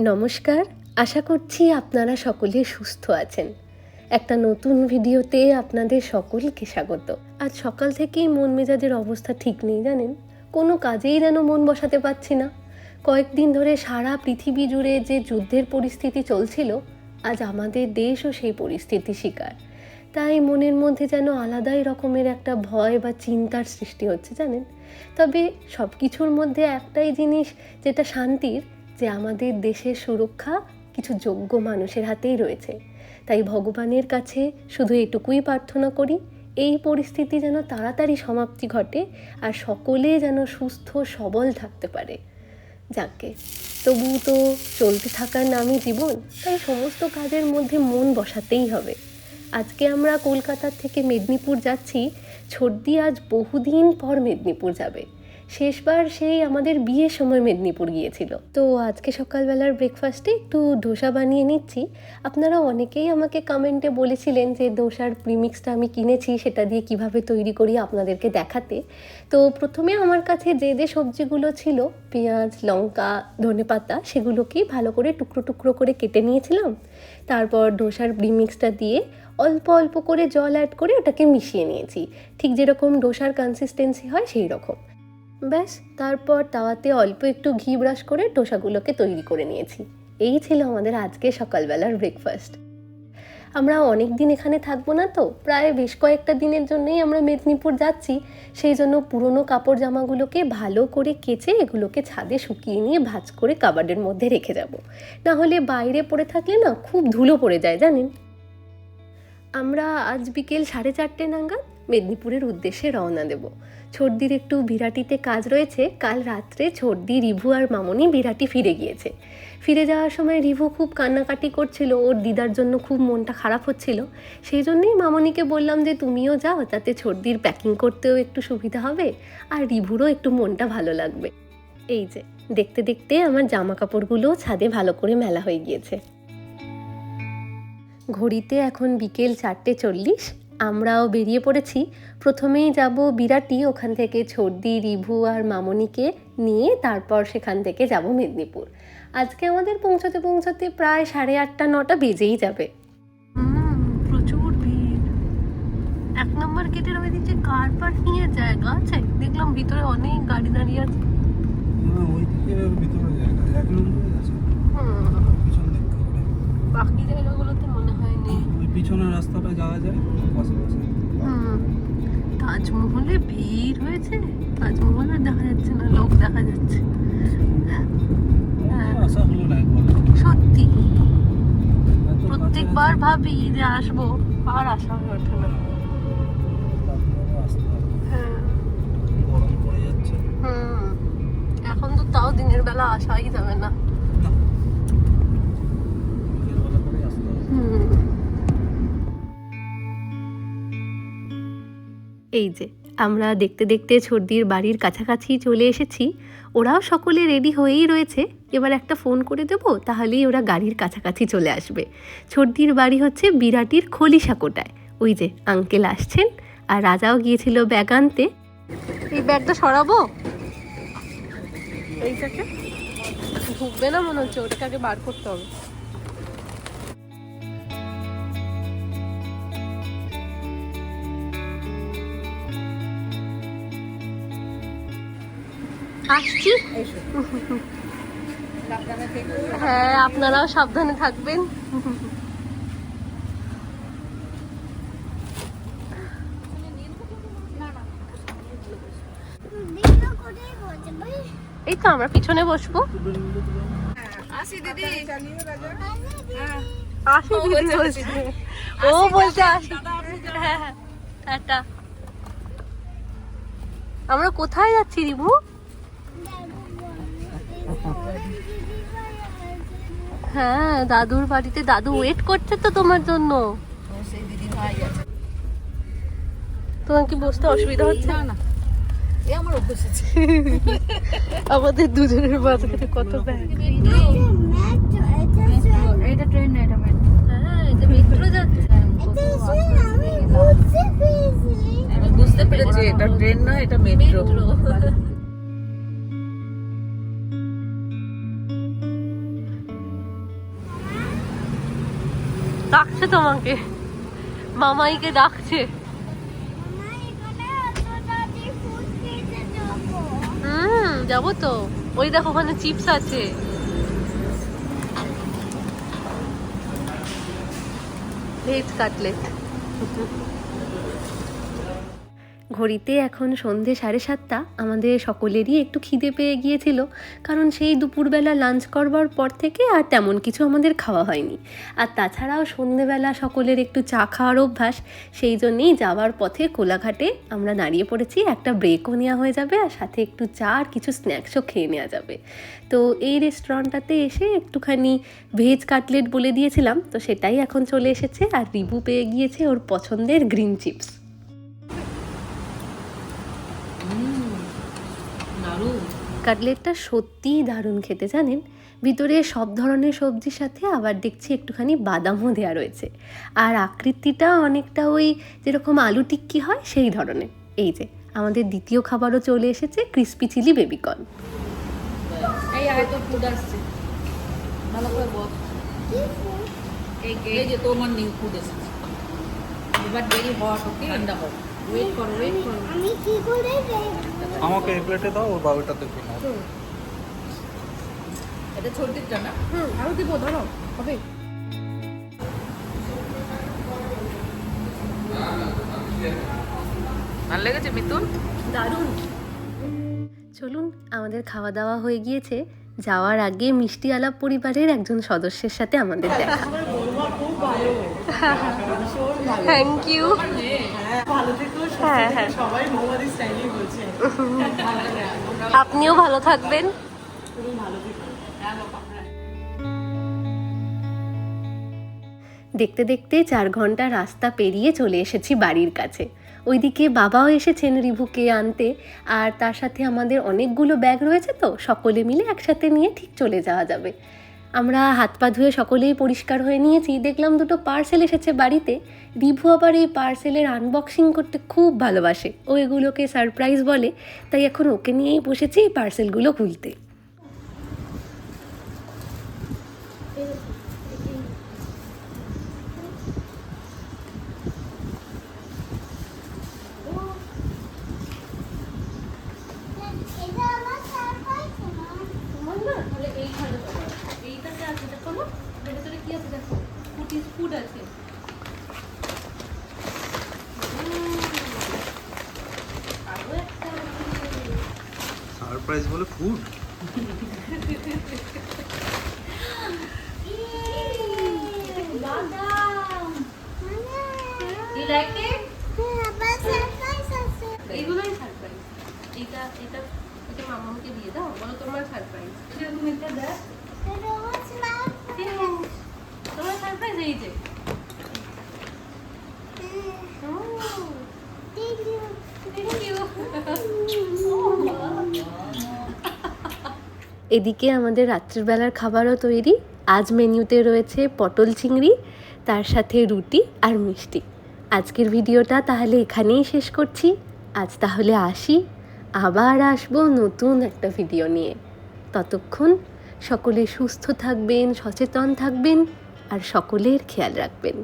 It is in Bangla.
নমস্কার, আশা করছি আপনারা সকলে সুস্থ আছেন। একটা নতুন ভিডিওতে আপনাদের সকলকে স্বাগত। আজ সকাল থেকেই মন মেজাজের অবস্থা ঠিক নেই, জানেন? কোনো কাজেই যেন মন বসাতে পারছি না। কয়েকদিন ধরে সারা পৃথিবী জুড়ে যে যুদ্ধের পরিস্থিতি চলছিল, আজ আমাদের দেশও সেই পরিস্থিতি শিকার। তাই মনের মধ্যে যেন আলাদাই রকমের একটা ভয় বা চিন্তার সৃষ্টি হচ্ছে, জানেন? তবে সব কিছুর মধ্যে একটাই জিনিস, যেটা শান্তির যে আমাদের দেশের সুরক্ষা কিছু যোগ্য মানুষের হাতেই রয়েছে। তাই ভগবানের কাছে শুধু এটুকুই প্রার্থনা করি, এই পরিস্থিতি যেন তাড়াতাড়ি সমাপ্তি ঘটে আর সকলে যেন সুস্থ সবল থাকতে পারে। যাকে, তবু তো চলতে থাকার নামই জীবন, তাই সমস্ত কাজের মধ্যে মন বসাতেই হবে। আজকে আমরা কলকাতার থেকে মেদিনীপুর যাচ্ছি, ছর্দি আজ বহুদিন পর মেদিনীপুর যাবে। শেষবার সেই আমাদের বিয়ের সময় মেদিনীপুর গিয়েছিল। তো আজকে সকালবেলার ব্রেকফাস্টে একটু ধোসা বানিয়ে নিচ্ছি। আপনারা অনেকেই আমাকে কমেন্টে বলেছিলেন যে ধোসার প্রিমিক্সটা আমি কিনেছি, সেটা দিয়ে কীভাবে তৈরি করি আপনাদেরকে দেখাতে। তো প্রথমে আমার কাছে যে যে সবজিগুলো ছিল, পেঁয়াজ, লঙ্কা ধনেপাতা সেগুলোকেই ভালো করে টুকরো টুকরো করে কেটে নিয়েছিলাম। তারপর ধোসার প্রিমিক্সটা দিয়ে অল্প অল্প করে জল অ্যাড করে ওটাকে মিশিয়ে নিয়েছি। ঠিক যেরকম ডোসার কনসিস্টেন্সি হয় সেই রকম ব্যাস, তারপর তাওয়াতে অল্প একটু ঘি ব্রাশ করে টোসাগুলোকে তৈরি করে নিয়েছি। এই ছিল আমাদের আজকে সকালবেলার ব্রেকফাস্ট আমরা অনেক দিন এখানে থাকব না তো, প্রায় বেশ কয়েকটা দিনের জন্যই আমরা মেদিনীপুর যাচ্ছি। সেই জন্য পুরনো কাপড় জামাগুলোকে ভালো করে কেচে এগুলোকে ছাদে শুকিয়ে নিয়ে ভাজ করে কাবার্ডের মধ্যে রেখে যাব। না হলে বাইরে পড়ে থাকলে না খুব ধুলো পড়ে যায়, জানেন? আমরা আজ বিকেল সাড়ে চারটে নাগাদ মেদিনীপুরের উদ্দেশ্যে রওনা দেব। ছর্দির একটু বিরাটিতে কাজ রয়েছে, কাল রাত্রে ছর্দি রিভু আর মামনি বিরাটি ফিরে গিয়েছে। ফিরে যাওয়ার সময় রিভু খুব কান্নাকাটি করছিল, ওর দিদার জন্য খুব মনটা খারাপ হচ্ছিল। সেই জন্যই মামনিকে বললাম যে, তুমিও যাও, তাতে ছর্দির প্যাকিং করতেও একটু সুবিধা হবে আর রিভুরও একটু মনটা ভালো লাগবে। এই যে, দেখতে দেখতে আমার জামা কাপড়গুলো ছাদে ভালো করে মেলা হয়ে গিয়েছে। ঘড়িতে এখন বিকেল চারটে চল্লিশ আমরাও বেরিয়ে পড়েছি। প্রথমেই যাব বিরাটি ওখান থেকে ছর্দি রিভু আর মামনিকে নিয়ে তারপর সেখান থেকে যাব মেদিনীপুর। আজকে আমাদের পৌঁছতে পৌঁছতে প্রায় সাড়ে আটটা নটা বেজেই যাবে। প্রচুর ভিড়। এক নম্বর গেটের ওই দিকে কার পার্কিং এর জায়গা আছে? দেখলাম ভিতরে অনেক গাড়ি দাঁড়িয়ে আছে। ওইদিকে ভিতরে জায়গা এক নম্বরে আছে। বাকি জায়গাগুলোতে মনে হয় নেই ওই পিছনের রাস্তাটা যাওয়া যায় পাশে পাশে হুম। তাজমহলে ভিড় হয়েছে? তাজমহল আর দেখা যাচ্ছে না লোক দেখা যাচ্ছে। হ্যাঁ। সত্যি। প্রত্যেকবার ভাবি যে আসব আর আসা হয়ে ওঠে না। হ্যাঁ। এখন তো তাও দিনের বেলা আসাই যাবে না। এই যে আমরা দেখতে দেখতে ছর্দির বাড়ির কাছাকাছি চলে এসেছি। ওরাও সকলে রেডি হয়েই রয়েছে। এবার একটা ফোন করে দেব তাহলেই ওরা গাড়ির কাছাকাছি চলে আসবে। ছর্দির বাড়ি হচ্ছে বিরাটির খলিশাকোটায় ওই যে আঙ্কেল আসছেন। আর রাজাও গিয়েছিল ব্যাগ আনতে। এই ব্যাগটা সরাবো? এইটাকে? ঢুকবে না মনে হচ্ছে ওটাকে আগে বার করতে হবে। আসছি। হ্যাঁ আপনারাও সাবধানে থাকবেন। এই তো আমরা পিছনে বসবো। আসি দিদি। বলছে ও বলছে আসি। হ্যাঁ হ্যাঁ টাটা আমরা কোথায় যাচ্ছি রিভু হ্যাঁ দাদুর বাড়িতে দাদু ওয়েট করছে তো তোমার জন্য। তোমার কি বসতে অসুবিধা হচ্ছে? না আমাদের দুজনের মাঝখানে কত ব্যাগ এটা ট্রেন না এটা মেট্রো হ্যাঁ এটা মেট্রো যাচ্ছে। আমি বুঝতে পেরেছি। এটা ট্রেন না এটা মেট্রো ডাকছে তোমাকে। মামাইকে ডাকছে। হুম যাব তো। ওই দেখো ওখানে চিপস আছে। ভেজ কাটলেট ঘড়িতে এখন সন্ধে সাড়ে সাতটা, আমাদের সকলেরই একটু খিদে পেয়ে গিয়েছিল, কারণ সেই দুপুরবেলা লাঞ্চ করবার পর থেকে আর তেমন কিছু আমাদের খাওয়া হয়নি। আর তাছাড়াও সন্ধেবেলা সকলের একটু চা খাওয়ার অভ্যাস, সেই জন্যেই যাওয়ার পথে কোলাঘাটে আমরা দাঁড়িয়ে পড়েছি, একটা ব্রেকও নেওয়া হয়ে যাবে আর সাথে একটু চা আর কিছু স্ন্যাক্সও খেয়ে নেওয়া যাবে। তো এই রেস্টুরেন্টটাতে এসে একটুখানি ভেজ কাটলেট বলে দিয়েছিলাম, তো সেটাই এখন চলে এসেছে আর রিবু পেয়ে গিয়েছে ওর পছন্দের গ্রিন চিপস কাটলেটটা সত্যিই দারুণ খেতে, জানেন? ভিতরে সব ধরনের সবজির সাথে আবার দেখছি একটুখানি বাদামও দেওয়া রয়েছে। আর আকৃতিটা অনেকটা ওই যেরকম আলু টিক্কি হয়, সেই ধরনের। এই যে, আমাদের দ্বিতীয় খাবারও চলে এসেছে, ক্রিস্পি চিলি বেবিকর্ন। এই যে তোমার নিউ ফুড এসেছে। এবার ভেরি হট ওকে ঠান্ডা হোক ওয়েট করো ওয়েট করো। আমি কি করে আমাকে এই প্লেটে দাও ওর বাবাটা দেখে নাও। এটা ছোটিটা না? হুম। আরও দিব ধরো। হবে। ভালো লেগেছে মিতুল দারুণ। চলুন আমাদের খাওয়া দাওয়া হয়ে গিয়েছে। যাওয়ার আগে মিষ্টি আলাপ পরিবারের একজন সদস্যের সাথে আমাদের দেখা। থ্যাংক ইউ হ্যাঁ হ্যাঁ। আপনিও ভালো থাকবেন। দেখতে দেখতে চার ঘণ্টা রাস্তা পেরিয়ে চলে এসেছি বাড়ির কাছে। ওইদিকে বাবাও এসেছেন রিভুকে আনতে আর তার সাথে আমাদের অনেকগুলো ব্যাগ রয়েছে তো সকলে মিলে একসাথে নিয়ে ঠিক চলে যাওয়া যাবে। আমরা হাত পা ধুয়ে সকলেই পরিষ্কার হয়ে নিয়েছি। দেখলাম দুটো পার্সেল এসেছে বাড়িতে। রিভু আবার এই পার্সেলের আনবক্সিং করতে খুব ভালোবাসে। ও এগুলোকে সারপ্রাইজ বলে। তাই এখন ওকে নিয়েই বসেছি এই পার্সেলগুলো খুলতে এটা আমার সারপ্রাইজ না এইটাতে আছে দেখো না ভেতরে কি আছে দেখো ফুটি ফুড আছে। সারপ্রাইজ বলে ফুড বাদাম You like it? আবার সারপ্রাইজ আছে এইগুলোই সারপ্রাইজ এটা এটা এটা মামাকে দিয়ে দাও বলো তোমার সারপ্রাইজ তুমি এটা দেখ এটা আমার সারপ্রাইজ তোমার সারপ্রাইজ এই যে থ্যাংক ইউ থ্যাংক ইউ এদিকে আমাদের রাত্রিবেলার খাবারও তৈরি। আজ মেনুতে রয়েছে পটল চিংড়ি, তার সাথে রুটি আর মিষ্টি। আজকের ভিডিওটা তাহলে এখানেই শেষ করছি। আজ তাহলে আসি। আবার আসব নতুন একটা ভিডিও নিয়ে। ততক্ষণ সকলে সুস্থ থাকবেন, সচেতন থাকবেন আর সকলের খেয়াল রাখবেন।